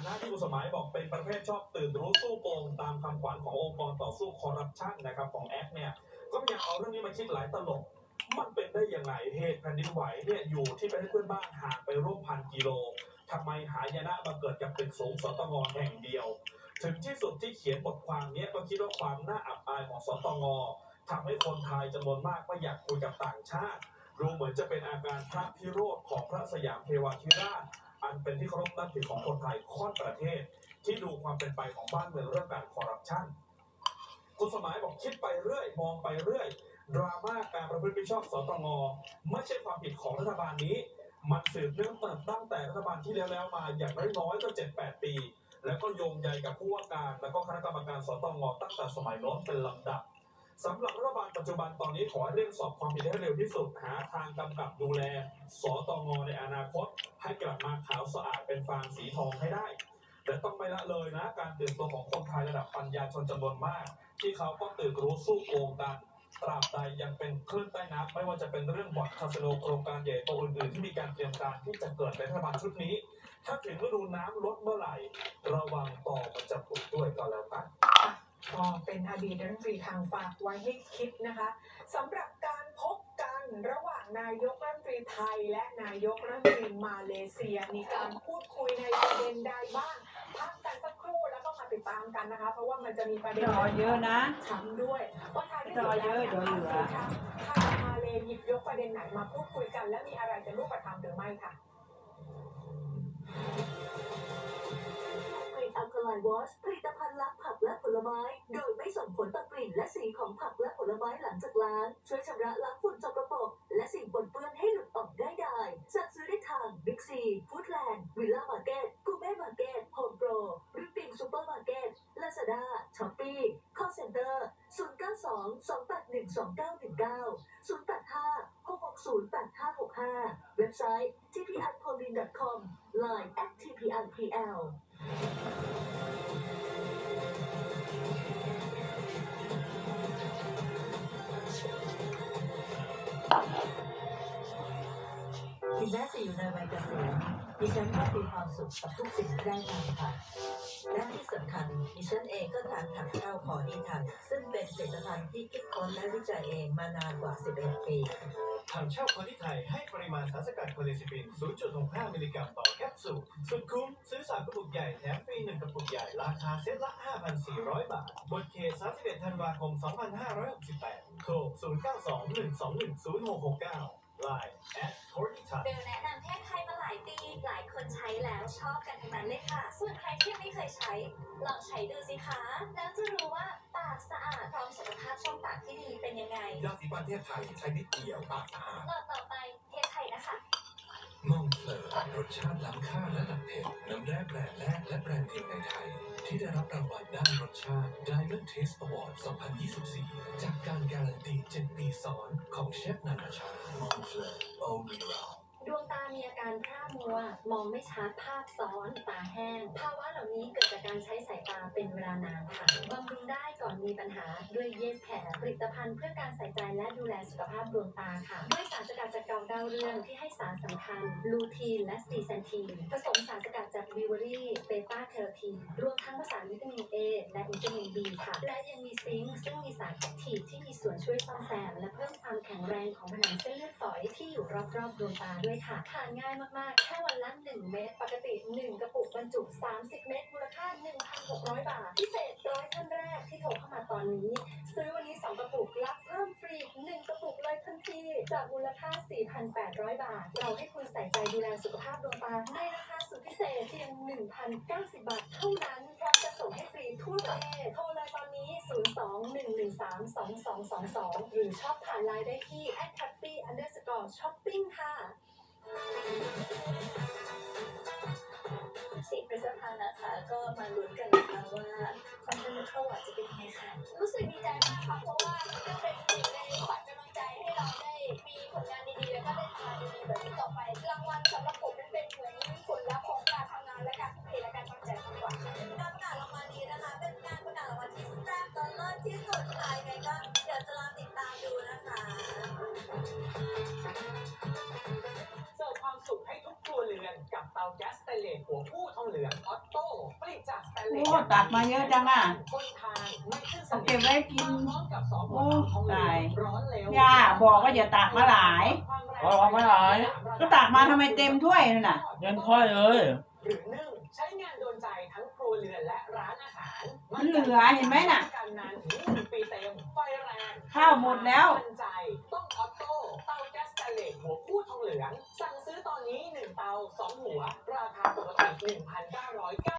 านะที่คุณสมัยบอกเป็นประเภทชอบตื่นรู้สู้โกงตามคำขวัญขององค์กรต่อสู้คอร์รัปชันนะครับของแอคเนี่ยก็พยายามเอาเรื่องนี้มาคิดหลายตลบมันเป็นได้ยังไงเหตุแผ่นดินไหวเนี่ยอยู่ที่ประเทศเพื่อนบ้านห่างไปร่วมพันกิโลทำไมหายนะมาเกิดกับตึกสูงสตงแห่งเดียว ถึงที่สุดที่เขียนบทความนี้ก็คิดว่าความน่าอับอายของสตงทำให้คนไทยจำนวนมากไม่อยากคุยกับต่างชาติดูเหมือนจะเป็นอาการพระพิโรธของพระสยามเทวาธิราช อันเป็นที่เคารพนับถือของคนไทยค่อนประเทศ ที่ดูความเป็นไปของบ้านเมืองเรื่องการคอร์รัปชันคุณสมัยบอกคิดไปเรื่อย มองไปเรื่อย ดราม่าการประพฤติมิชอบสตงไม่ใช่ความผิดของรัฐบาลนี้ มันสืบเนื่องมาตั้งแต่รัฐบาลที่แล้วแล้วมาอย่างน้อยๆก็เจ็ดแปดปี แล้วก็โยงใยกับผู้ว่าการ แล้วก็คณะกรรมการสตงตั้งแต่สมัยโน้นเป็นลำดับ สำหรับรัฐบาลปัจจุบันตอนนี้ขอให้เร่งสอบความผิดให้เร็วที่สุดหาทางกำกับดูแล สตงในอนาคต ให้กลับมาขาวสะอาดเป็นฟางสีทองให้ได้แต่ต้องไม่ละเลยนะการตื่นตัวของคนไทยระดับปัญญาชนจำนวนมาก ที่เขาก็ตื่นรู้สู้โกงกันตราบใดยังเป็นคลื่นใต้น้ำไม่ว่าจะเป็นเรื่องบ่อนคาสโนโครงการใหญ่โตอื่นๆที่มีการเตรียมการที่จะเกิดในรัฐบาลชุดนี้ ถ้าถึงฤดูน้ำลดเมื่อไหร่ ระวังต่อมันจะผุดด้วยก็แล้วกัน ก็เป็นอดีตรัฐมนตรีทางฝากไว้ให้คิดนะคะสำหรับการพบกันระหว่างนายกรัฐมนตรีไทย และนายกรัฐมนตรีมาเลเซีย มีการพูดคุยในประเด็นใดบ้างพักกันสักครู่แล้วก็มาติดตามกันนะคะ เพราะว่ามันจะมีประเด็นรอเยอะนะช้ำด้วยว่าทายที่สุดรอเยอะแล้วเดี๋ยหลือทางมาเลหยิบยกประเด็นไหนมาพูดคุยกัน และมีอะไรเป็นรูปธรรมหรือไม่ค่ะกรี ละผลไม้ โดยไม่ส่งผลต่อกลิ่นและสีของผักและผลไม้หลังจากล้าง ช่วยชำระล้างฝุ่นจกระปกและสิ่งปนเปื้อนให้หลุดออกได้ได้สั่งซื้อได้ทางบิ๊กซีฟู้ดแลนด์วิลล่ามาร์เก็ตกูเม่มาร์เก็ตโฮมโปรริปปิ้งซูเปอร์มาร์เก็ตลาซาด้าช้อปปี้คอลเซ็นเตอร์092 281 2919 085 660 8565 เว็บไซต์ tpnpolin.com line at tpnpl ถึงแม้จะอยู่ในวัยเกษียณดิฉันก็มีความสุขกับทุกสิ่งที่ได้ทำค่ะและที่สำคัญดิฉันเองก็ทานถังเช่าขอดีทันซึ่งเป็นผลิตภัณฑ์ที่คิดค้นและวิจัยเองมานานกว่า 11 ปี ถังเช่าคนที่ไทยให้ปริมาณสารสกัดโคเลซิปิน0.65 มิลลิกรัมต่อแคปซูล สุดคุ้ม ซื้อ3กระปุกใหญ่แถมฟรี1กระปุกใหญ่ ราคาเซ็ตละ 5,400 บาท หมดเขต 31 ธันวาคม 2568 โทร 0921210669 Line at 4 d เบลแนะนำเทพไทยมาหลายปี หลายคนใช้แล้วชอบกันทั้งนั้นเลยค่ะ ส่วนใครที่ไม่เคยใช้ ลองใช้ดูสิคะ แล้วจะรู้ว่าปากสะอาดพร้อมสุขภาพช่องปากที่ดี ไงยาสีฟันเทพไทยใช้นิดเดียวปากสะอาดต่อต่อไปเทพไทยนะคะมองเฟลอรสชาติล้ำค่าระดับเผ็ดน้ำแร่แบรนด์แรกและแบรนด์เดียวในไทย ที่ได้รับรางวัลด้านรสชาติ Diamond Taste Award 2024 จากการการันตี 7 ปีซ้อนของเชฟนานาชาติมองเฟลอ Only Round ดวง ตามีอาการพร่ามัว มองไม่ชัดภาพซ้อน ตาแห้ง ภาวะเหล่านี้เกิดจากการใช้สายตาเป็นเวลานานค่ะบำรุงได้ก่อนมีปัญหาด้วยเยสแคร์ผลิตภัณฑ์เพื่อการใส่ใจและดูแลสุขภาพดวงตาค่ะ ด้วยสารสกัดจากดอกดาวเรืองที่ให้สารสำคัญ ลูทีนและซีแซนทีน ผสมสารสกัดจากวิวอรี่ เบต้าแคโรทีน รวมทั้งผสานวิตามินเอและวิตามินบีค่ะ และยังมีซิงค์ซึ่งมีสารแอคทีฟที่มีส่วนช่วยซ่อมแซมและเพิ่มความแข็งแรงของผนังเส้นเลือดฝอยที่อยู่รอบๆดวงตาด้วยค่ะทานง่ายมากๆ แค่วันละ 1 เม็ด ปกติ 1 กระปุกบรรจุ 30 เม็ด มูลค่า 1,600 บาท พิเศษร้อยท่านแรกที่โทรเข้ามาตอนนี้ ซื้อวันนี้ 2 กระปุก รับเพิ่มฟรี 1 กระปุกเลยทันที จากมูลค่า 4,800 บาท เราให้คุณใส่ใจดูแลสุขภาพดวงตาในราคาสุดพิเศษเพียง 1,090 บาท เท่านั้นพร้อมจะส่งให้ฟรีทั่วประเทศ โทรเลยตอนนี้ 02-113-2222 หรือชอบผ่านไลน์ได้ที่ at happy underscore shopping ค่ะ 14พฤษภานะคะ ก็มาลุ้นกันนะคะว่าความสนุกเข้าวัดจะเป็นยังไงค่ะ รู้สึกดีใจมากค่ะเพราะว่าก็เป็นหนึ่งในขวัญกำลังใจให้เราได้มีผลงานดีๆ แล้วก็ได้ทำงานดีๆแบบนี้ต่อไปรางวัลสำหรับ โอ้ตักมาเยอะจังอะทนทานไม่ขึ้นสเอานิเก็บมไว้กินพร้อมกับสองโอ้ตายร้อนเร็วย่าบอกว่าอย่าตักมาหลายเอาเอามาหลายก็ตักมาทำไมเต็มถ้วยนั่นน่ะ เงินค่อยเลยหรือนึ่งใช้งานโดนใจทั้งครัวเรือนและร้านอาหารมันเหลือเห็นไหมน่ะกันนานถึงหนึ่งปีเต็มไฟแรงข้าวหมดแล้ว มัน